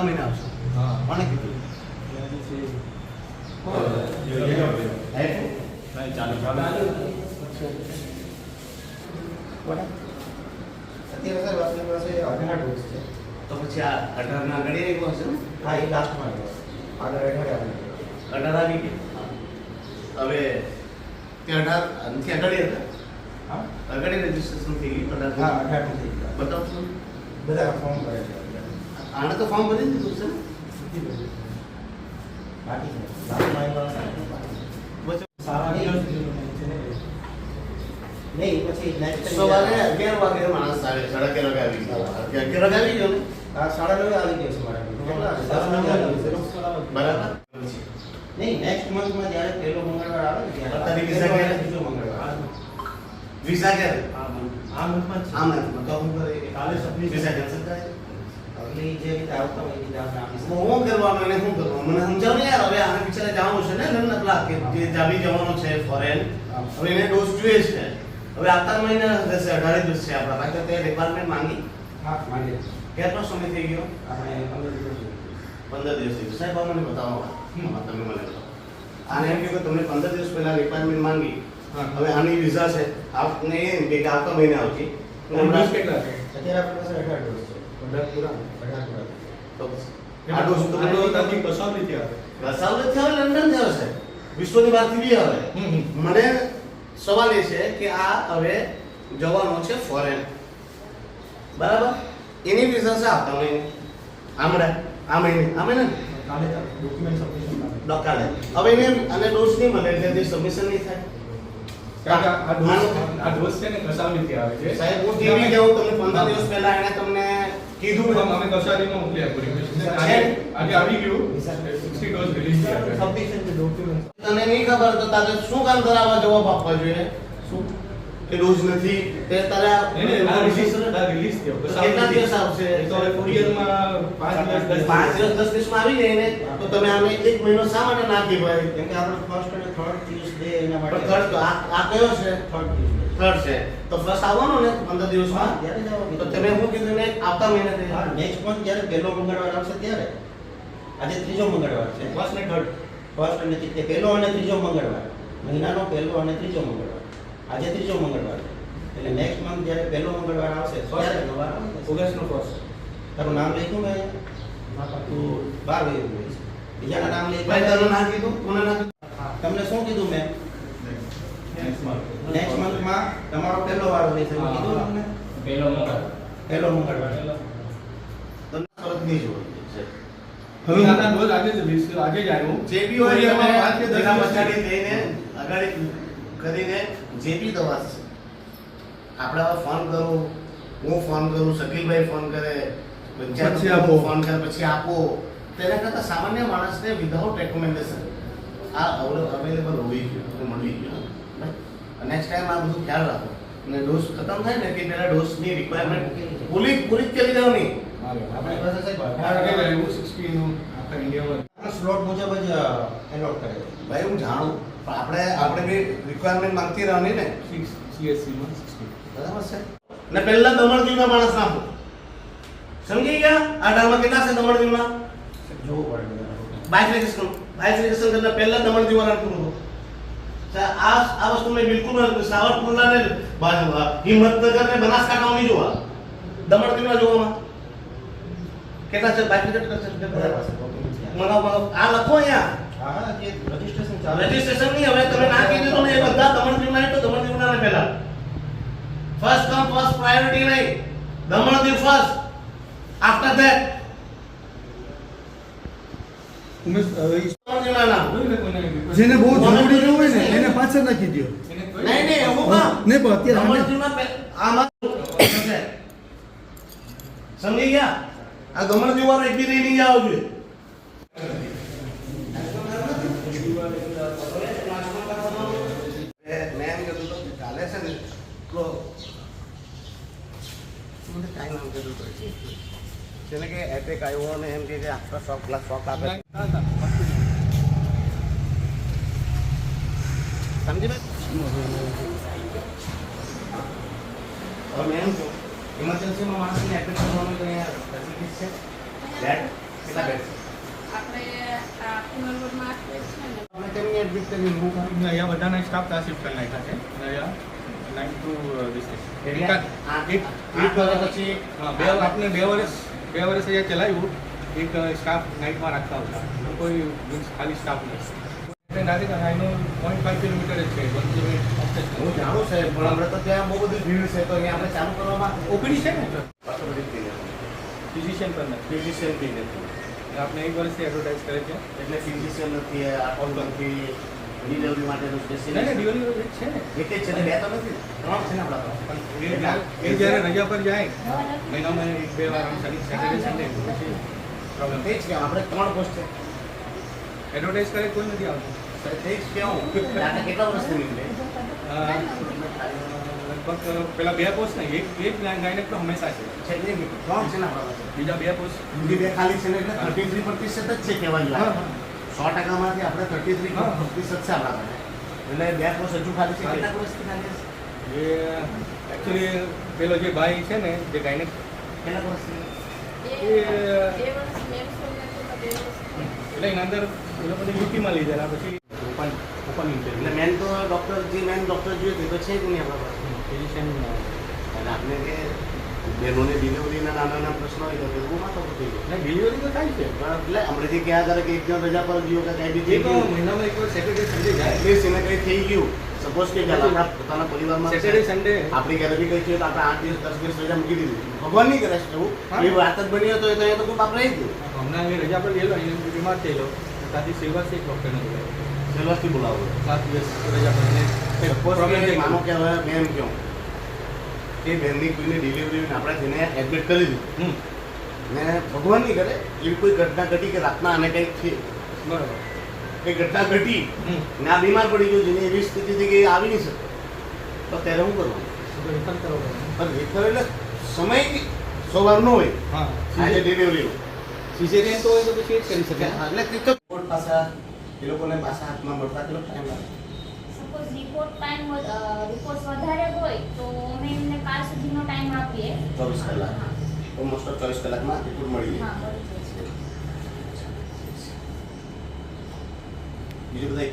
આવતા ના આપશો હા. કોણે કીધું? અત્યારે સર આપણી પાસે અઢાર ડોઝ છે. તો પછી આ અઢાર ના ઘડી આવ્યો હશે ને હા એ લાસ્ટમાં છે. આગળ અઢાર આવે અઢાર આવી ગયા? હવે તે અઢાર નથી અગડી હતા? હા. અગાડી રજીસ્ટ્રેશન થઈ ગયું અઢાર હા અઢાર થઈ ગયા. બતાવશો? બધા ફોર્મ કરે છે. અત્યારે. આને તો ફોર્મ ભરી દીધું છે નહીં પછી સવારે અગિયાર વાગે માણસ સાડા અગિયાર વાગે આવી ગયો અગિયાર વાગે આવી ગયો ને સાડા નવે આવી ગયો છે મારા. બરાબર નહીં નેક્સ્ટ મંથમાં જ્યારે પહેલો મંગળવાર આવે ત્યારે વિઝા ક્યારે? બીજો મંગળવાર વિઝા ક્યારે આ મંથમાં આ મંથમાં તો હું કાલે સબમિટ વિઝા કેન્સલ કરે એટલે ઈ જે રીતે આવતા હોય એ રીતે આપણે આપીશું. હું કરવાનું એને શું કરવાનું મને સમજાવ ને યાર હવે આને બિચારે જવાનું છે ને લગ્ન પેલા કે જે જાવી જવાનો છે ફોરેન હવે એને ડોઝ જોઈએ છે હવે આવતા મહિને રહેશે અઢારે દિવસ છે આપણા પાસે તે રિક્વાયરમેન્ટ માંગી હા માંગે કેટલો સમય થઈ ગયો આપણે પંદર દિવસ સુધી. પંદર દિવસ થઈ ગયો સાહેબ આ મને બતાવો આમાં તમે મને બતાવો આને એમ કહ્યું કે તમને પંદર દિવસ પહેલા રિક્વાયરમેન્ટ માંગી હા. હવે આની વિઝા છે આપને એમ કે આવતા મહિને આવતી દિવસ કેટલા છે અત્યારે આપણી પાસે અઢાર ડોઝ તો તો તો વિશ્વની બહારથી બી આવે. મને સવાલ એ છે કે આ હવે જવાનો છે ફોરેન બરાબર? એની વિઝા છે આપતા મહિને હમણાં આ મહિને આ મહિને ને? કાલે. ડોક્યુમેન્ટ સબમિશન કાલે. હવે એને અને ડોઝ નહીં મળે એટલે જે સબમિશન નહીં થાય. આ ડોઝ છે ને કસાવલી થી આવે છે. સાહેબ હું ટીવી જાઉં તમને પંદર દિવસ પહેલા એને તમને કીધું કીધું અમે કસારીમાં મોકલી આપ્યું request. આજે આવી ગયું. 60 ડોઝ રિલીઝ સબમિશન Submission તને નહીં ખબર તો તારે શું કામ કરાવવા જવાબ આપવા જોઈએ? શું? કે ડોઝ નથી. તે તારે આ release આ release થયો. કેટલા દિવસ આવશે? તો હવે courierમાં પાંચ દિવસ દસ પાંચ દિવસ દસ દિવસમાં આવી જાય ને તો તમે આને એક મહિનો શા માટે ના કહેવાય? કેમ કે આપણે ફર્સ્ટ અને થર્ડ ટ્યુઝડે એના પણ માટે. થર્ડ તો આ આ કયો છે? થર્ડ ટ્યુઝડે થર્ડ છે. તો ફર્સ્ટ આવવાનો ને પંદર દિવસમાં? ત્યારે જ આવવાનું. તો તમે શું કીધું ને આવતા મહિને થઈ હા નેક્સ્ટ મંથ જ્યારે પહેલો મંગળવાર આવશે ત્યારે. આજે ત્રીજો મંગળવાર છે. ફર્સ્ટ ને થર્ડ ફર્સ્ટ અને પહેલો અને ત્રીજો મંગળવાર. મહિનાનો પહેલો અને ત્રીજો મંગળવાર. આજે ત્રીજો મંગળવાર એટલે નેક્સ્ટ મંથ જ્યારે પહેલો મંગળવાર આવશે ત્યારે નવા ઓગસ્ટનો ફર્સ્ટ તારું નામ લખ્યું મેં તું બાર વયું ગયું છે. બીજાના નામ લઈ ભાઈ તારું નામ કીધું? કોના નામ? તમને શું કીધું મેં? નેક્સ્ટ મંથ નેક્સ્ટ મંથમાં તમારો પહેલો વાર હોય છે કીધું તમને? પહેલો મંગળવાર. પહેલો મંગળવાર. તમને ફરક નહીં જોવો હવે આજે જ આજે જ આવ્યો. જે બી હોય એમાં પાંચ કે દસ દિવસ પછાડી અગાડી કરીને જે બી દવા છે. આપણે હવે ફોન કરું હું ફોન કરું શકીલભાઈ ફોન કરે પછી આપો. ફોન કરે પછી આપો. તેના કરતાં સામાન્ય માણસને વિધાઉટ રેકમેન્ડેશન આ અવેલેબલ હોવી જોઈએ મળી જોઈએ નેક્સ્ટ ટાઈમ આ બધું ખ્યાલ રાખો. અને ડોઝ ખતમ થાય ને કે પહેલા ડોઝની રિક્વાયરમેન્ટ પૂરી પૂરી જ કરી દેવાની. આપણી પાસે સાહેબ અઢાર અઢાર કે એવું 60 નું આખા ઇન્ડિયામાં સ્લોટ મુજબ જ એલોટ કરે ભાઈ હું જાણું પણ આપણે આપણે બી રિક્વાયરમેન્ટ માંગતી રહેવાની ને? 6 માં બરાબર છે? ને પહેલા દમણદીવના માણસ નાખો સમજી ગયા? આ ડાળમાં કેટલા છે દમણદીવના જોવું પડે બધા. બાઇક બાયફિકેશન કરતા પહેલા દમણદીવ વાળા પૂરું આ આ વસ્તુ મેં બિલકુલ સાવરકુંડલા ને હિંમતનગર ને બનાસકાંઠા નહીં જોવા. દમણદીવના જોવામાં. કેટલા છે? બાઇક છે. મનાવ મનાવ. આ લખો અહીંયા. રજીસ્ટ્રેશન નહીં હવે તમે ના કહી દીધું એ બધા દમણદીવના નહીં તો દમણદીવના ને પહેલા. ફર્સ્ટ કમ ફર્સ્ટ પ્રાયોરિટી નહીં. દમણદીવ ફર્સ્ટ આફ્ટર ધેટ જેને બહુ જરૂરી ન હોય ને એને પાછળ નાખી દો નહીં નહીં એવું કામ નહીં પણ અત્યારે આમાં સમજી ગયા? આ દમણદીવ વાળો એક બી રહી નહીં જાવ જોઈએ મેં એમ કીધું હતું કે કાલે છે ને એટલો મને કાંઈ નામ કીધું હતું જેને કે એટેક આવ્યો ને એમ કે કે આખા શોખ પ્લસ શોખ આપે સમજી ભાઈ હવે મેં એમ કહું ઇમરજન્સીમાં માણસને એટેક કરવાનું તો અહીંયા ફેસિલિટીઝ છે બેડ કેટલા બેડ છે આપણે આ પુનર્વનમાં આઠ બેડ છે ને આપણે કેમ એડમિટ કરી હું કામ અહીંયા બધાના સ્ટાફ ત્યાં શિફ્ટ કરી નાખ્યા છે અહીંયા નાઇન ટુ પછી બે આપણે બે વર્ષ બે વર્ષ અહીંયા ચલાવ્યું. એક સ્ટાફ નાઇટમાં રાખતા હતા કોઈ મીન્સ ખાલી સ્ટાફ પોઈન્ટ ફાઈવ કિલોમીટર જ છે હું જાણું સાહેબ પણ હમણાં તો ત્યાં બહુ બધી ભીડ છે તો અહીંયા આપણે ચાલુ કરવામાં ઓગણી છે ને ફિઝિશિયન પર નથી. ફિઝિશિયન બી નથી આપણે એક વર્ષથી એડવર્ટાઇઝ કરે છે. એટલે ફિઝિશિયન નથી આ કોલ નથી ડિલિવરી માટેનું નહીં નહીં સ્પેશિયલ ડિલિવરી છે ને એક જ છે ને બે તો નથી ત્રણ છે ને આપણા પાસે. પણ એ જ્યારે- એ જ્યારે રજા પર જાય મહિનામાં એક બે વાર શનિ સેટરડે સન્ડે પછી પ્રોબ્લેમ તે જ કે આપણે ત્રણ પોસ્ટ છે એડવર્ટાઇઝ કરે કોઈ નથી આવતું સર તે જ કેવું આપણે કેટલા વર્ષથી નીકળે અ, લગભગ પેલા બે પોસ્ટ નહીં એક એક ગાયનેક તો હંમેશા છે છે જ નહીં, ત્રણ છે ને આપણા પાસે બીજા બે પોસ્ટ બીજી બે ખાલી છે ને એટલે થર્ટી થ્રી પ્રતિશત જ છે કહેવા હા, જોઈએ હા. સો ટકામાંથી આપણે થર્ટી થ્રી. પ્રતિશત છે આપણા માટે. એટલે બે કોર્સ હજુ ખાલી છે. કેટલા વર્ષથી ખાલી છે? એ એકચ્યુઅલી પેલો જે ભાઈ છે ને જે ગાયને કેટલા. એટલે એના અંદર એ લોકોને યુપીમાં લીધેલા પછી ઓપન ઓપન એટલે મેન તો ડૉક્ટર જે મેન ડૉક્ટર જોઈએ તે તો છે જ નહીં આપણા પાસે. ફિઝિશિયન એટલે આપણે કે બહેનોને ડિલિવરીના નાના નાના પ્રશ્નો હોય તો તે બહુ માથા પર થઈ જાય એટલે ડિલિવરી તો થાય છે એટલે હમણાંથી ક્યાં કરે કે એક જણ રજા પર ગયો કે કાંઈ બી એ થઈ તો ગયું મહિનામાં એક વાર સેટરડે સન્ડે જાય એટલીસ્ટ એને કંઈ થઈ ગયું સપોઝ કે ચાલ આપણા પોતાના પરિવારમાં સેટરડે સન્ડે આપણી ઘરે બી કઈ થયું તો આપણે આઠ દિવસ દસ દિવસ રજા મૂકી દીધી ભગવાન નહીં કરે છે એવું હા. એ વાત જ બની હોય તો એ તો અહીંયા તો કોઈ બાપ રહી ગયું હમણાં એ રજા પર ગયેલો અહીંયા બીમાર થયેલો ત્યાંથી સેવાથી એક ડૉક્ટરને બોલાવ્યો સેલવાસથી બોલાવો સાત દિવસ રજા પર એને સપોઝ problem કે થઈ માનો ગયો. કે હવે બેન કહું કે બેનની કોઈને ડિલિવરી આપણે જેને એડમિટ કરી દીધું. ને ભગવાન નહીં કરે એવી કોઈ ઘટના ઘટી કે રાતના આને કંઈક છે. બરાબર. એ ઘટના ઘટી ને આ બીમાર પડી ગયું જેની એવી સ્થિતિ છે કે એ આવી નહીં શકે. તો ત્યારે શું કરવાનું? તો રિફર કરો પણ એટલે સમય સવારનો હોય. હા. આજે ડિલિવરીનો સિઝેરિયન તો હોય તો પછી એ કરી શકે. એટલે તે તો પાછા એ લોકોને પાછા હાથમાં મળતા કેટલો ટાઈમ લાગે. સપોઝ રિપોર્ટ ટાઈમ રિપોર્ટ વધારે હોય તો અમે એમને કાલ સુધીનો ટાઈમ આપીએ. ચોવીસ કલાક. હા. ઓલમોસ્ટ ચોવીસ કલાકમાં રિપોર્ટ મળી જાય. બીજું બધા